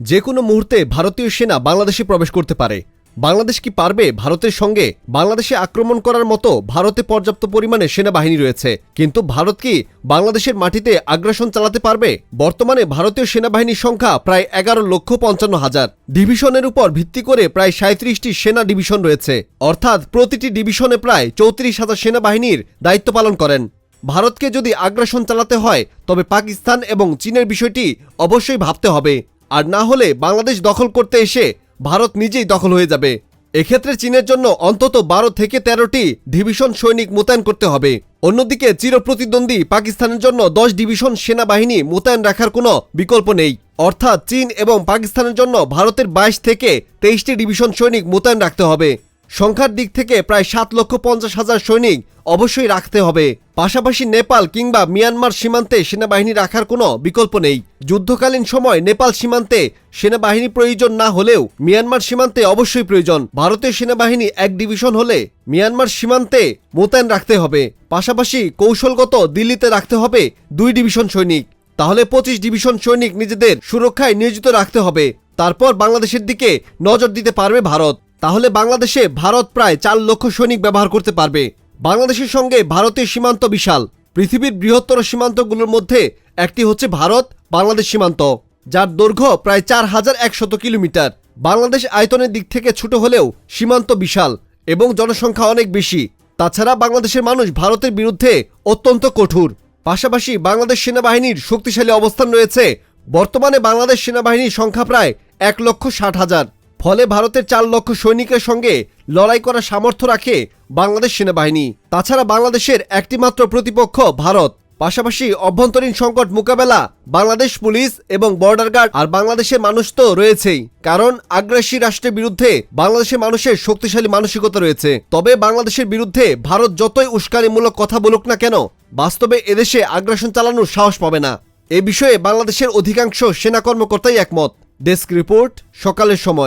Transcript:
যে কোনো মুহূর্তে ভারতীয় সেনা বাংলাদেশে প্রবেশ করতে পারে। বাংলাদেশ কি পারবে ভারতের সঙ্গে? বাংলাদেশে আক্রমণ করার মতো ভারতে পর্যাপ্ত পরিমাণে সেনাবাহিনী রয়েছে। কিন্তু ভারত কি বাংলাদেশের মাটিতে আগ্রাসন চালাতে পারবে? বর্তমানে ভারতীয় সেনাবাহিনীর সংখ্যা প্রায় এগারো লক্ষ পঞ্চান্ন হাজার। ডিভিশনের উপর ভিত্তি করে প্রায় সাঁত্রিশটি সেনা ডিভিশন রয়েছে। অর্থাৎ প্রতিটি ডিভিশনে প্রায় চৌত্রিশ হাজার সেনাবাহিনীর দায়িত্ব পালন করেন। ভারতকে যদি আগ্রাসন চালাতে হয়, তবে পাকিস্তান এবং চীনের বিষয়টি অবশ্যই ভাবতে হবে। আর না হলে বাংলাদেশ দখল করতে এসে ভারত নিজেই দখল হয়ে যাবে। এক্ষেত্রে চীনের জন্য অন্তত বারো থেকে তেরোটি ডিভিশন সৈনিক মোতায়েন করতে হবে। অন্যদিকে চিরপ্রতিদ্বন্দ্বী পাকিস্তানের জন্য দশ ডিভিশন সেনাবাহিনী মোতায়েন রাখার কোনো বিকল্প নেই। অর্থাৎ চীন এবং পাকিস্তানের জন্য ভারতের বাইশ থেকে তেইশটি ডিভিশন সৈনিক মোতায়েন রাখতে হবে। সংখ্যার দিক থেকে প্রায় সাত লক্ষ পঞ্চাশ হাজার সৈনিক অবশ্যই রাখতে হবে। পাশাপাশি নেপাল কিংবা মিয়ানমার সীমান্তে সেনাবাহিনী রাখার কোনো বিকল্প নেই। যুদ্ধকালীন সময় নেপাল সীমান্তে সেনাবাহিনী প্রয়োজন না হলেও মিয়ানমার সীমান্তে অবশ্যই প্রয়োজন। ভারতীয় সেনাবাহিনী এক ডিভিশন হলে মিয়ানমার সীমান্তে মোতায়েন রাখতে হবে। পাশাপাশি কৌশলগত দিল্লিতে রাখতে হবে দুই ডিভিশন সৈনিক। তাহলে পঁচিশ ডিভিশন সৈনিক নিজেদের সুরক্ষায় নিয়োজিত রাখতে হবে। তারপর বাংলাদেশের দিকে নজর দিতে পারবে ভারত। তাহলে বাংলাদেশে ভারত প্রায় চার লক্ষ সৈনিক ব্যবহার করতে পারবে। বাংলাদেশের সঙ্গে ভারতের সীমান্ত বিশাল। পৃথিবীর বৃহত্তর সীমান্তগুলোর মধ্যে একটি হচ্ছে ভারত, বাংলাদেশ সীমান্ত, যার দৈর্ঘ্য প্রায় চার হাজার একশত কিলোমিটার। বাংলাদেশ আয়তনের দিক থেকে ছোট হলেও সীমান্ত বিশাল এবং জনসংখ্যা অনেক বেশি। তাছাড়া বাংলাদেশের মানুষ ভারতের বিরুদ্ধে অত্যন্ত কঠোর। পাশাপাশি বাংলাদেশ সেনাবাহিনীর শক্তিশালী অবস্থান রয়েছে। বর্তমানে বাংলাদেশ সেনাবাহিনীর সংখ্যা প্রায় এক লক্ষ ষাট হাজার। ফলে ভারতের চার লক্ষ সৈনিকের সঙ্গে লড়াই করার সামর্থ্য রাখে বাংলাদেশ সেনাবাহিনী। তাছাড়া বাংলাদেশের একটিমাত্র প্রতিপক্ষ ভারত। পাশাপাশি অভ্যন্তরীণ সংকট মোকাবেলা, বাংলাদেশ পুলিশ এবং বর্ডার গার্ড আর বাংলাদেশের মানুষ তো রয়েছেই। কারণ আগ্রাসী রাষ্ট্রের বিরুদ্ধে বাংলাদেশের মানুষের শক্তিশালী মানসিকতা রয়েছে। তবে বাংলাদেশের বিরুদ্ধে ভারত যতই উস্কানিমূলক কথা বলুক না কেন, বাস্তবে এদেশে আগ্রাসন চালানোর সাহস পাবে না। এ বিষয়ে বাংলাদেশের অধিকাংশ সেনা কর্মকর্তাই একমত। ডেস্ক রিপোর্ট, সকালের সময়।